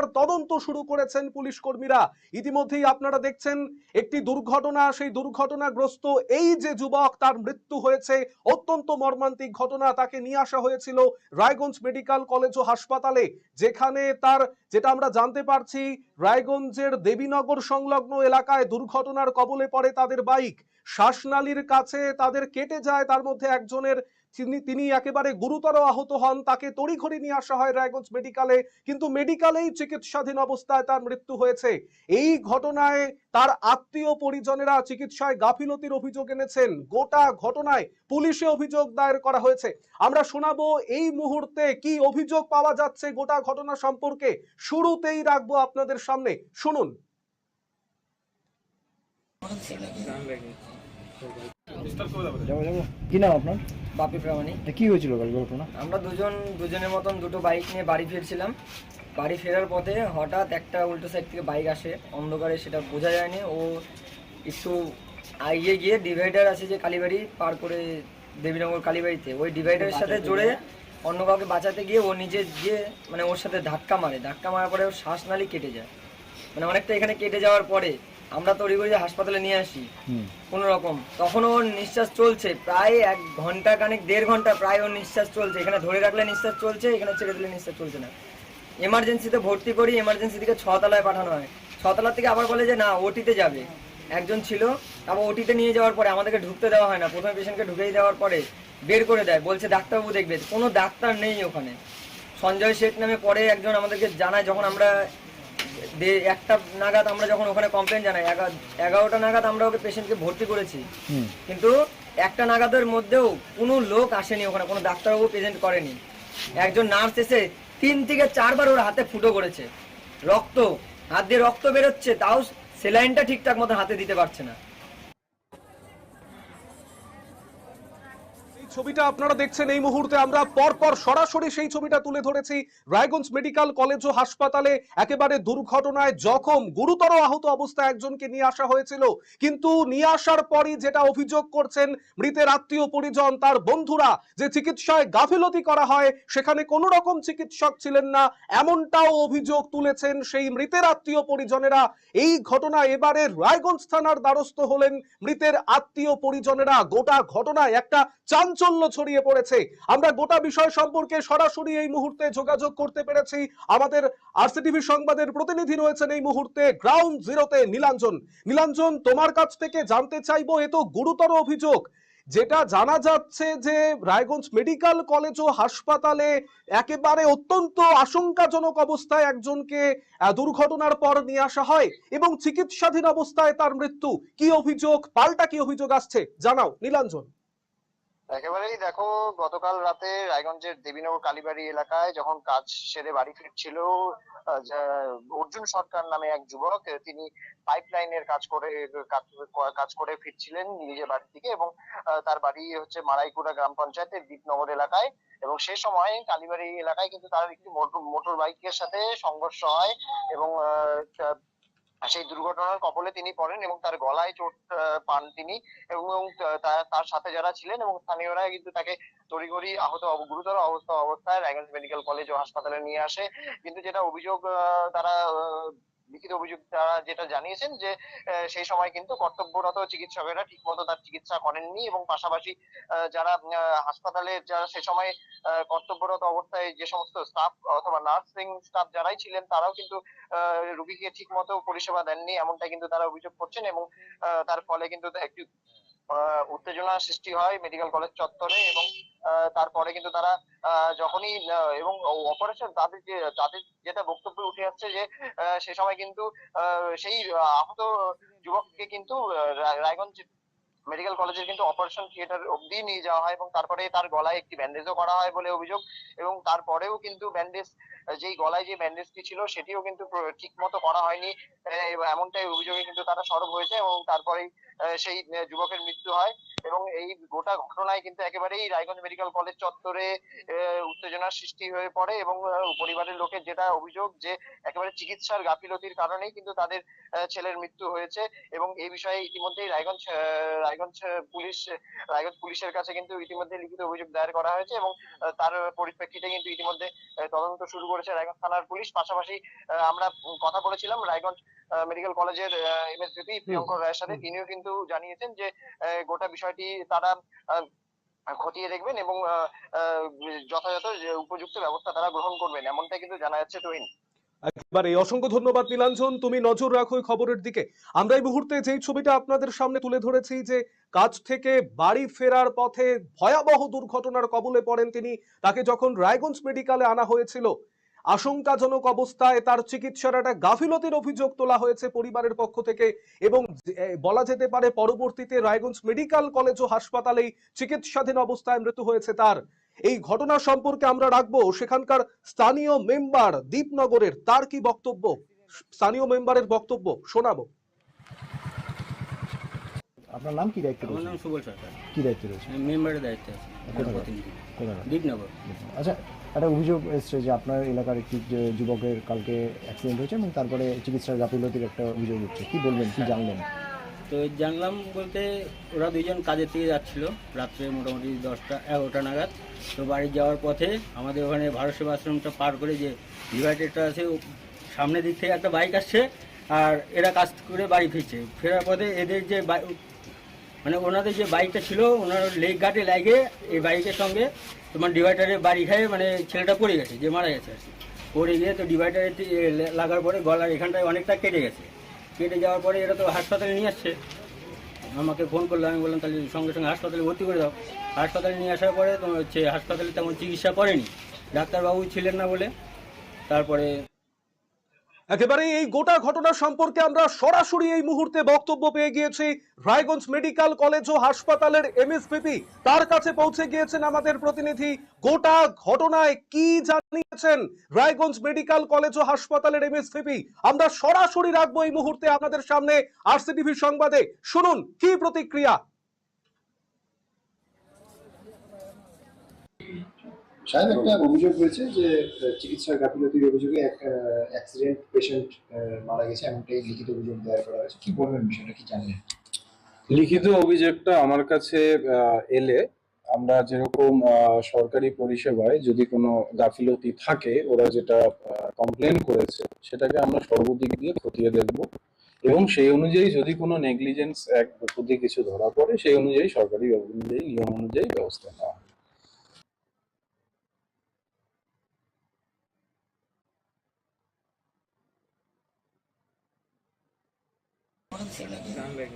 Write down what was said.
ঘটনার তদন্ত শুরু করেছেন পুলিশ কর্মীরা ইতিমধ্যেই আপনারা দেখছেন, একটি দুর্ঘটনা, সেই দুর্ঘটনাগ্রস্ত এই যে যুবক, তার মৃত্যু হয়েছে। অত্যন্ত মর্মান্তিক ঘটনা তাকে নিয়ে আসা হয়েছিল রায়গঞ্জ মেডিকেল কলেজ ও হাসপাতালে, যেখানে তার, যেটা আমরা জানতে পারছি, রায়গঞ্জের দেবীনগর সংলগ্ন এলাকায় দুর্ঘটনার কবলে পড়ে তাদের বাইক। শ্বাসনালীর কাছে তাদের কেটে যায়, তার মধ্যে একজনের তিনি একেবারে গুরুতর আহত হন। তাকে তড়িঘড়ি নিয়ে আসা হয় রায়গঞ্জ মেডিকেলে। কিন্তু মেডিকেলেই চিকিৎসাধীন অবস্থায় তার মৃত্যু হয়েছে। এই ঘটনায় তার আত্মীয় পরিজনেরা চিকিৎসায় গাফিলতির অভিযোগ এনেছেন। গোটা ঘটনায় পুলিশে অভিযোগ দায়ের করা হয়েছে। আমরা শোনাবো এই মুহূর্তে কি অভিযোগ পাওয়া যাচ্ছে গোটা ঘটনা সম্পর্কে। শুরুতেই রাখব আপনাদের সামনে। শুনুন। কি নাম আপনার? বাপি প্রামাণিক। কি হয়েছিল ঘটনা? আমরা দুজন দুজনের মতন দুটো বাইক নিয়ে বাড়ি ফিরছিলাম। বাড়ি ফেরার পথে হঠাৎ একটা উল্টো সাইড থেকে বাইক আসে। অন্ধকারে সেটা বোঝা যায়নি। ও একটু এগিয়ে গিয়ে ডিভাইডার আছে যে কালীবাড়ি পার করে দেবীনগর কালীবাড়িতে। ওই ডিভাইডারের সাথে জোরে অন্য কাউকে বাঁচাতে গিয়ে ও নিজে গিয়ে মানে ওর সাথে ধাক্কা মারে। ধাক্কা মারার পরে ওর শ্বাসনালী কেটে যায়। মানে অনেকটা এখানে কেটে যাওয়ার পরে আমরা তড়িঘড়ি হাসপাতালে নিয়ে আসি কোনো রকম তখন ওর নিঃশ্বাস চলছে প্রায় এক ঘণ্টা কানেক দেড় ঘণ্টা প্রায় ওর নিঃশ্বাস চলছে। এখানে ধরে রাখলে নিঃশ্বাস চলছে এখানে ছেড়ে দিলে নিঃশ্বাস চলছে না। এমার্জেন্সিতে ভর্তি করি এমার্জেন্সি থেকে ছতলায় পাঠানো হয়। ছতলা থেকে আবার বলে যে না ওটিতে যাবে। একজন ছিল তারপর ওটিতে নিয়ে যাওয়ার পরে আমাদেরকে ঢুকতে দেওয়া হয় না। প্রথমে পেশেন্টকে ঢুকেই দেওয়ার পরে বের করে দেয়। বলছে ডাক্তারবাবু দেখবে কোনো ডাক্তার নেই ওখানে। সঞ্জয় শেখ নামে পরে একজন আমাদেরকে জানায় যখন আমরা একটা নাগাদ আমরা যখন ওখানে কমপ্লেন জানাই এগারোটা নাগাদ আমরা ওকে পেশেন্টকে ভর্তি করেছি। কিন্তু একটা নাগাদের মধ্যেও কোনো লোক আসেনি ওখানে কোনো ডাক্তারবাবু প্রেজেন্ট করেনি। একজন নার্স এসে তিন থেকে চারবার ওর হাতে ফুটো করেছে। রক্ত হাত দিয়ে রক্ত বেরোচ্ছে তাও সেলাইনটা ঠিকঠাক মতো হাতে দিতে পারছে না। ছবিটা আপনারা দেখছেন এই মুহূর্তে আমরা পরপর সরাসরি সেই ছবিটা তুলে ধরেছি রায়গঞ্জ মেডিকেল কলেজ ও হাসপাতালে। একেবারে দুর্ঘটনায় জখম, গুরুতর আহত অবস্থায় একজনকে নিয়ে আসা হয়েছিল। কিন্তু নিয়ে আসার পরই যেটা অভিযোগ করছেন মৃতের আত্মীয় পরিজন, তার বন্ধুরা, যে চিকিৎসায় গাফিলতি করা হয়, সেখানে কোনো রকম চিকিৎসক ছিলেন না, এমনটাও অভিযোগ তুলেছেন সেই মৃতের আত্মীয় পরিজনেরা। এই ঘটনা এবারে রায়গঞ্জ থানার দ্বারস্থ হলেন মৃতের আত্মীয় পরিজনেরা। গোটা ঘটনায় একটা চাঞ্চল্য ছড়িয়ে পড়েছে। আমরা গোটা বিষয় সম্পর্কে সরাসরি এই মুহূর্তে যোগাযোগ করতে পেরেছি। আমাদের আরসিটিভি সংবাদের প্রতিনিধি রয়েছেন এই মুহূর্তে গ্রাউন্ড জিরোতে নীলাঞ্জন। নীলাঞ্জন, তোমার কাছ থেকে জানতে চাইব, এ তো গুরুতর অভিযোগ। যেটা জানা যাচ্ছে যে রায়গঞ্জ মেডিকেল কলেজ ও হাসপাতালে একেবারে অত্যন্ত আশঙ্কাজনক অবস্থায় একজনকে দুর্ঘটনার পর নিয়ে আসা হয় এবং চিকিৎসাধীন অবস্থায় তার মৃত্যু। কি অভিযোগ? পাল্টা কি অভিযোগ আসছে? জানাও, নীলাঞ্জন। একেবারেই দেখো, গতকাল রাতে রায়গঞ্জের দেবীনগর কালীবাড়ি এলাকায় যখন কাজ সেরে বাড়ি ফিরছিল অর্জুন সরকার নামে এক যুবক, তিনি পাইপ লাইনের কাজ করে, কাজ- করে ফিরছিলেন নিজের বাড়ি থেকে এবং তার বাড়ি হচ্ছে মারাইকুড়া গ্রাম পঞ্চায়েতের দীপনগর এলাকায় এবং সে সময় কালীবাড়ি এলাকায় কিন্তু তার একটি মোটর বাইকের সাথে সংঘর্ষ হয় এবং সেই দুর্ঘটনার কবলে তিনি পড়েন এবং তার গলায় চোট পান তিনি এবং তার সাথে যারা ছিলেন এবং স্থানীয়রা কিন্তু তাকে তড়িঘড়ি আহত গুরুতর অবস্থা, অবস্থায় রায়গঞ্জ মেডিকেল কলেজ ও হাসপাতালে নিয়ে আসে। কিন্তু যেটা অভিযোগ তারা লিখিত অভিযোগ তারা যেটা জানিয়েছেন যে সেই সময় কিন্তু কর্তব্যরত চিকিৎসকেরা ঠিকমতো তার চিকিৎসা করেননি এবং পাশাপাশি যারা হাসপাতালে যারা সে সময় কর্তব্যরত অবস্থায় যে সমস্ত স্টাফ অথবা নার্সিং স্টাফ যারাই ছিলেন, তারাও কিন্তু রোগীকে ঠিক মতো পরিষেবা দেননি এমনটা কিন্তু তারা অভিযোগ করছেন এবং তার ফলে কিন্তু একটি উত্তেজনা সৃষ্টি হয় মেডিকেল কলেজ চত্বরে এবং তারপরে কিন্তু তারা যখনই এবং অপারেশন তাদের যে, তাদের যেটা বক্তব্য উঠে আসছে যে সে সময় কিন্তু সেই আহত যুবককে কিন্তু রায়গঞ্জ মেডিকেল কলেজের কিন্তু অপারেশন থিয়েটার অবধি নিয়ে যাওয়া হয় এবং তারপরে তার গলায় একটি ব্যান্ডেজও করা হয় বলে অভিযোগ এবং তারপরেও কিন্তু ব্যান্ডেজ যেই গলায় যে ব্যান্ডেজটি ছিল, সেটিও কিন্তু ঠিক মতো করা হয়নি। এমনটাই অভিযোগে কিন্তু তারা সরব হয়েছে এবং তারপরেই সেই যুবকের মৃত্যু হয়। এবং এই গোটা ঘটনায় কিন্তু একেবারেই রায়গঞ্জ মেডিকেল কলেজ চত্বরে উত্তেজনার সৃষ্টি হয়ে পড়ে এবং পরিবারের লোকের যেটা অভিযোগ যে একেবারে চিকিৎসার গাফিলতির কারণেই কিন্তু তাদের ছেলের মৃত্যু হয়েছে। এবং এই বিষয়ে ইতিমধ্যেই রায়গঞ্জ রায়গঞ্জ পুলিশ, রায়গঞ্জ পুলিশের কাছে কিন্তু ইতিমধ্যে লিখিত অভিযোগ দায়ের করা হয়েছে এবং তার পরিপ্রেক্ষিতে কিন্তু ইতিমধ্যে তদন্ত শুরু করে করেছে রায়গঞ্জ থানার পুলিশ। পাশাপাশি আমরা কথা বলেছিলাম রায়গঞ্জ মেডিকেল কলেজের M S V P Priyankar রায়ের সাথে। তিনিও কিন্তু জানিয়েছেন যে গোটা বিষয়টি তারা খতিয়ে দেখবেন এবং যথাযথ উপযুক্ত ব্যবস্থা তারা গ্রহণ করবেন এমনটাই কিন্তু জানা যাচ্ছে তুহিন। একেবারে অসংখ্য ধন্যবাদ নীলাঞ্জন। তুমি নজর রাখো এই খবরের দিকে। আমরা এই মুহূর্তে যেই ছবিটা আপনাদের সামনে তুলে ধরেছি যে কাজ থেকে বাড়ি ফেরার পথে ভয়াবহ দুর্ঘটনার কবলে পড়েন তিনি। তাকে যখন রায়গঞ্জ মেডিকেলে আনা হয়েছিল আশঙ্কাজনক অবস্থায় তার চিকিৎসার একটা গাফিলতির অভিযোগ তোলা হয়েছে পরিবারের পক্ষ থেকে এবং বলা যেতে পারে পরবর্তীতে রায়গঞ্জ মেডিকেল কলেজ ও হাসপাতালেই চিকিৎসাধীন অবস্থায় মৃত্যু হয়েছে তার। এই ঘটনা সম্পর্কে আমরা রাখব সেখানকার স্থানীয় মেম্বার দীপনগরের। তার কি বক্তব্য? স্থানীয় মেম্বারের বক্তব্য শোনাবো। আপনার নাম কি দায়িত্ব আমার নাম সুবল সরকার। কি দায়িত্ব রয়েছে? মেম্বারের দায়িত্বে আছি কোথাকার? দীপনগর। আচ্ছা একটা অভিযোগ এসছে যে আপনার এলাকার একটি যে যুবকের কালকে অ্যাক্সিডেন্ট হয়েছে এবং তারপরে চিকিৎসার গাফিলতির একটা অভিযোগ উঠছে। কি বলবেন কি জানলেন? তো জানলাম বলতে ওরা দুইজন কাজের থেকে যাচ্ছিল রাত্রে মোটামুটি দশটা এগারোটা নাগাদ। তো বাড়ি যাওয়ার পথে আমাদের ওখানে ভারত সেবা আশ্রমটা পার করে যে ডিভাইডারটা আছে সামনের দিক থেকে একটা বাইক আসছে আর এরা কাজ করে বাড়ি ফিরছে। ফেরার পথে এদের যে মানে ওনাদের যে বাইকটা ছিল, ওনার লেগ গার্ডে লাগে এই বাইকের সঙ্গে তোমার ডিভাইডারে বাড়ি খায় মানে ছেলেটা পড়ে গেছে, যে মারা গেছে পড়ে গিয়ে তো ডিভাইডারে লাগার পরে গলার এখানটায় অনেকটা কেটে গেছে। কেটে যাওয়ার পরে এরা তো হাসপাতালে নিয়ে আসছে। আমাকে ফোন করল, আমি বললাম, তাহলে সঙ্গে সঙ্গে হাসপাতালে ভর্তি করে দাও। হাসপাতালে নিয়ে আসার পরে তোমার হচ্ছে হাসপাতালে তেমন চিকিৎসা করেনি। ডাক্তারবাবু ছিলেন না বলে তারপরে একেবারে এই গোটা ঘটনা সম্পর্কে আমরা সরাসরি এই মুহূর্তে বক্তব্য পেয়ে গিয়েছি। রায়গঞ্জ মেডিকেল কলেজ ও হাসপাতালের এমএসপিপি। তার কাছে পৌঁছে গিয়েছেন আমাদের প্রতিনিধি। গোটা ঘটনায় কি জানিয়েছেন রায়গঞ্জ মেডিকেল কলেজ ও হাসপাতালের এমএসপিপি? আমরা সরাসরি রাখব এই মুহূর্তে আপনাদের সামনে। আরসিটিভি সংবাদে শুনুন কি প্রতিক্রিয়া সাহেব একটা অভিযোগ হয়েছে যে চিকিৎসার গাফিলতির অভিযোগে এক অ্যাক্সিডেন্ট পেশেন্ট মারা গেছে এমনটাই লিখিত অভিযোগ দায়ের করা হয়েছে। কি বলবেন বিষয়টা? কি জানেন? লিখিত অভিযোগটা আমার কাছে এলে আমরা যেরকম সরকারি পরিষেবায় যদি কোনো গাফিলতি থাকে ওরা যেটা কমপ্লেন করেছে সেটাকে আমরা সর্বদিক দিয়ে খতিয়ে দেখব এবং সেই অনুযায়ী যদি কোনো নেগলিজেন্স এক যদি কিছু ধরা পড়ে সেই অনুযায়ী সরকারি অনুযায়ী নিয়ম অনুযায়ী ব্যবস্থা নেওয়া হবে।